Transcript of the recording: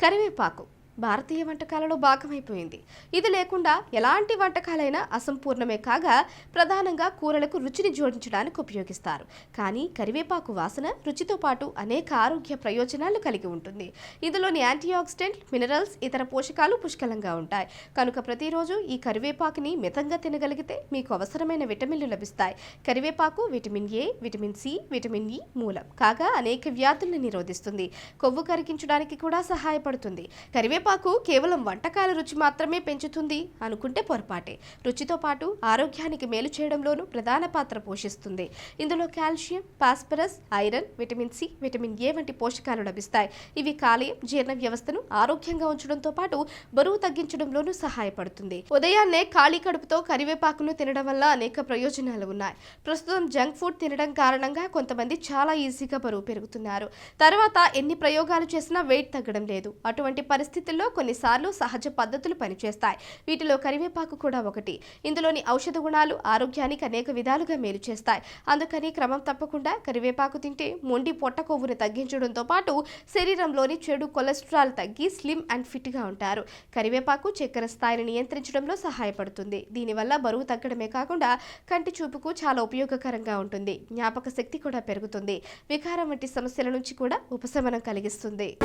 కరివేపాకు భారతీయ వంటకాలలో భాగమైపోయింది. ఇది లేకుండా ఎలాంటి వంటకాలైనా అసంపూర్ణమే కాగా ప్రధానంగా కూరలకు రుచిని జోడించడానికి ఉపయోగిస్తారు. కానీ కరివేపాకు వాసన రుచితో పాటు అనేక ఆరోగ్య ప్రయోజనాలు కలిగి ఉంటుంది. ఇందులోని యాంటీఆక్సిడెంట్ మినరల్స్ ఇతర పోషకాలు పుష్కలంగా ఉంటాయి. కనుక ప్రతిరోజు ఈ కరివేపాకుని మితంగా తినగలిగితే మీకు అవసరమైన విటమిన్లు లభిస్తాయి. కరివేపాకు vitamin A vitamin C vitamin E మూలం. కాగా అనేక వ్యాధుల్ని నిరోధిస్తుంది. కొవ్వు కరిగించడానికి కూడా సహాయపడుతుంది. కరివేపాకు కేవలం వంటకాల రుచి మాత్రమే పెంచుతుంది అనుకుంటే పొరపాటే. రుచితో పాటు ఆరోగ్యానికి మేలు చేయడంలోనూ ప్రధాన పాత్ర పోషిస్తుంది. ఇందులో calcium phosphorus iron vitamin C vitamin A వంటి పోషకాలు లభిస్తాయి. ఇవి కాలేయం జీర్ణ వ్యవస్థను ఆరోగ్యంగా ఉంచడంతో పాటు బరువు తగ్గించడంలోనూ సహాయపడుతుంది. ఉదయాన్నే ఖాళీ కడుపుతో కరివేపాకును తినడం వల్ల అనేక ప్రయోజనాలు ఉన్నాయి. ప్రస్తుతం జంక్ ఫుడ్ తినడం కారణంగా కొంతమంది చాలా ఈజీగా బరువు పెరుగుతున్నారు. తర్వాత ఎన్ని ప్రయోగాలు చేసినా వెయిట్ తగ్గడం లేదు. అటువంటి పరిస్థితుల్లో కొన్నిసార్లు సహజ పద్ధతులు పనిచేస్తాయి. వీటిలో కరివేపాకు కూడా ఒకటి. ఇందులోని ఔషధ గుణాలు ఆరోగ్యానికి అనేక విధాలుగా మేలు చేస్తాయి. అందుకని క్రమం తప్పకుండా కరివేపాకు తింటే మొండి పొట్ట కొవ్వును తగ్గించడంతో పాటు శరీరంలోని చెడు కొలెస్ట్రాల్ తగ్గి స్లిమ్ అండ్ ఫిట్గా ఉంటారు. కరివేపాకు చక్కెర స్థాయిని నియంత్రించడంలో సహాయపడుతుంది. దీనివల్ల బరువు తగ్గడమే కాకుండా కంటి చూపుకు చాలా ఉపయోగకరంగా ఉంటుంది. జ్ఞాపక శక్తి కూడా పెరుగుతుంది. వికారం వంటి సమస్యల నుంచి కూడా ఉపశమనం కలిగిస్తుంది.